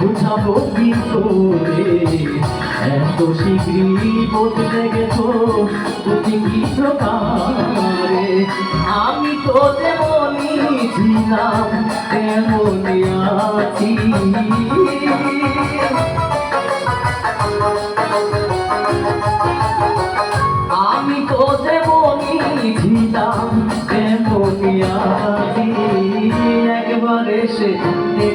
বুঝাবো কি এত শীঘ্রই বদলে গেছো তুমি কি প্রকারে? আমি তো তেমনই ছিলাম, তেমনই আছি। আমি তো যেমনই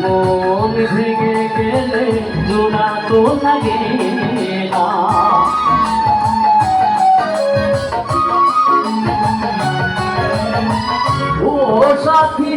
মন ভেঙে গেলে জোড়া তো লাগে না ও সাথী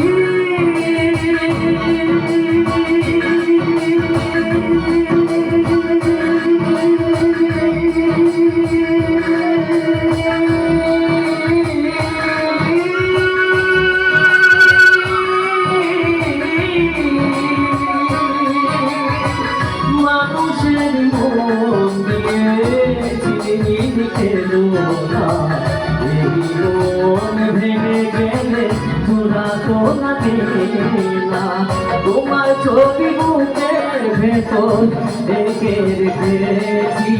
না তোমার ছবি বুকের ভেতর ডেকে রেখেছি।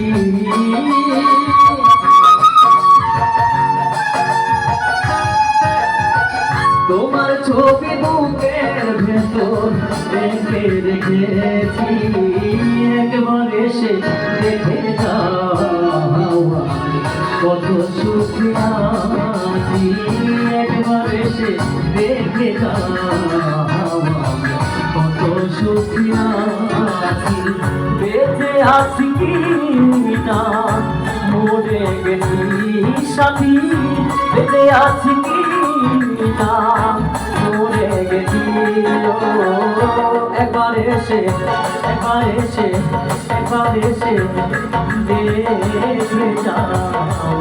তোমার ছবি বুকের ভেতর রেখে রেখেছি। একবার এসে দেখে যাও কত সুখী একবার এসে দেখে কত সুখী আছি বেঁচে আছি না মরে গেছি সাথী বেঁচে আছি না মরে গেছি একবার এসে একবার এসে একবার এসে দেখে যাও।